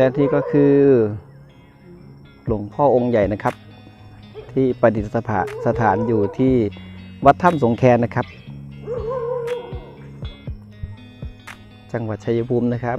และที่ก็คือหลวงพ่อองค์ใหญ่นะครับ ที่ประดิษฐานสถานอยู่ที่วัดถ้ำสงแคนนะครับ จังหวัดชัยภูมินะครับ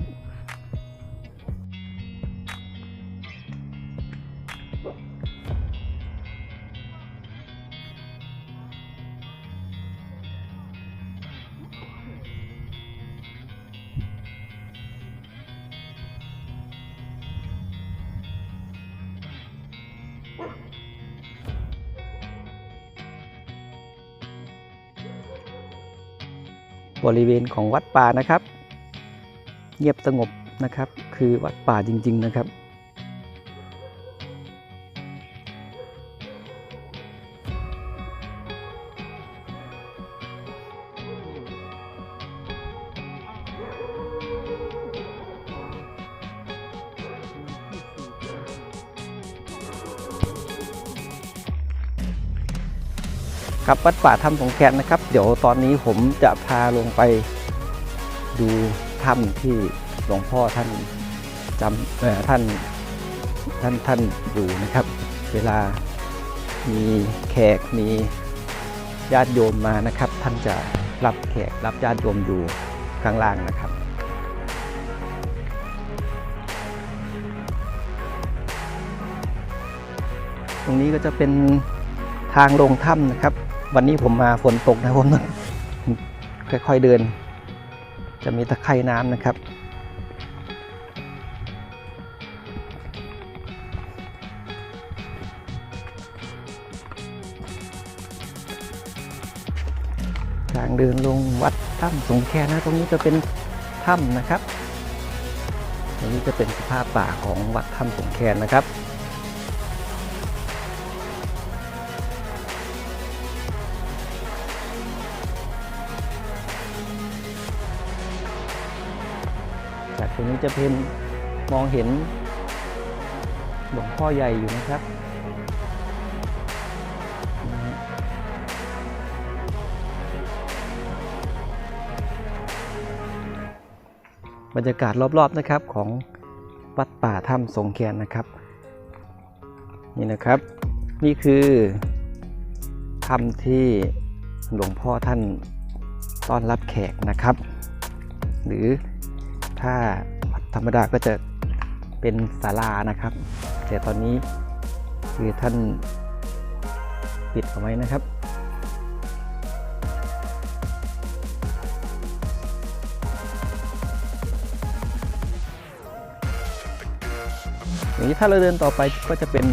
บริเวณของวัดป่านะครับ เงียบสงบนะครับ คือวัดป่าจริง ๆ นะครับ ครับวัดป่าถ้ำสงแคนนะครับ เดี๋ยวตอนนี้ผมจะพาลงไปดูถ้ำที่หลวงพ่อท่านจำเอ่ท่านท่านท่านอยู่นะครับ เวลามีแขกมีญาติโยมมานะครับ ท่านจะรับแขกรับญาติโยมอยู่ข้างล่างนะครับตรงนี้ก็จะเป็นทางลงถ้ำนะครับ วันนี้ผมมาฝนตกนะผมค่อยๆเดิน จะมีตะไคร่น้ำนะครับ ทางเดินลงวัดถ้ำสงแคนะตรงนี้จะเป็นถ้ำนะครับ ตรงนี้จะเป็นสภาพป่าของวัดถ้ำสงแคนนะครับ รงนี้จะเป็นมองเห็นหลวงพ่อใหญ่อยู่นะครับบรรยากาศรอบๆนะครับของวัดป่าถ้ำสงแคนนะครับ นี่นะครับ นี่คือถ้ำที่หลวงพ่อท่านต้อนรับแขกนะครับ หรือ ถ้าธรรมดาก็จะเป็นศาลานะครับ แต่ตอนนี้คือท่านปิดเอาไว้นะครับ อย่างนี้ถ้าเราเดินต่อไปก็จะเป็น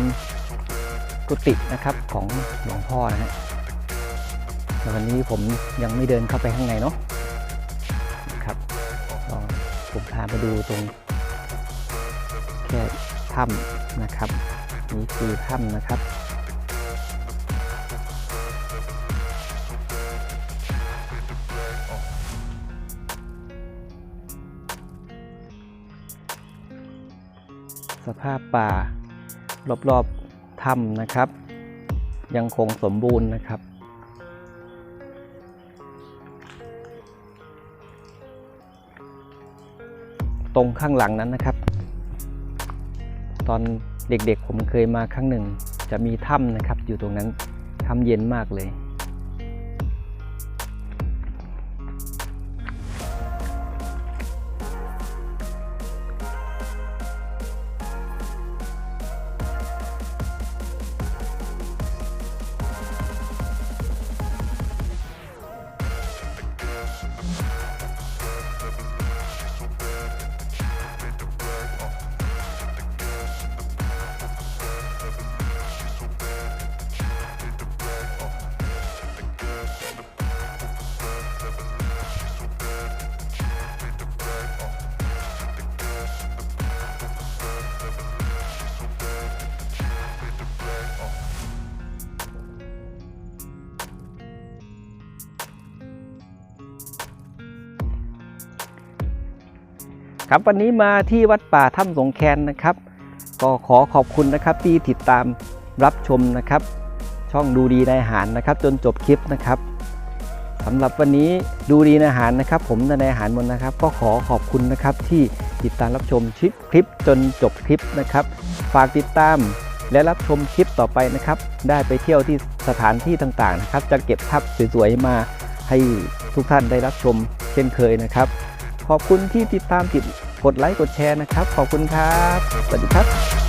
กุฏินะครับของหลวงพ่อนะฮะแต่วันนี้ผมยังไม่เดินเข้าไปข้างในเนาะ ผมพาไปดูตรงแค่ถ้ำนะครับ นี่คือถ้ำนะครับสภาพป่ารอบๆถ้ำนะครับ ยังคงสมบูรณ์นะครับ ตรงข้างหลังนั้นนะครับ ตอนเด็กๆผมเคยมาครั้งหนึ่ง จะมีถ้ำนะครับ อยู่ตรงนั้นถ้ำเย็นมากเลย ครับวันนี้มาที่วัดป่าถ้ำสงแคนนะครับ ก็ขอขอบคุณนะครับที่ติดตามรับชมนะครับ ช่องดูดีในอาหารนะครับ จนจบคลิปนะครับสำหรับวันนี้ดูดีอาหารนะครับ ผมนายอาหารมนนะครับ ก็ขอขอบคุณนะครับที่ติดตามรับชมชิปคลิปจนจบคลิปนะครับ ฝากติดตามและรับชมคลิปต่อไปนะครับ ได้ไปเที่ยวที่สถานที่ต่างๆนะครับ จะเก็บภาพสวยๆมาให้ทุกท่านได้รับชมเช่นเคยนะครับ ขอบคุณที่ติดตามติดกดไลค์กดแชร์นะครับ ขอบคุณครับ สวัสดีครับ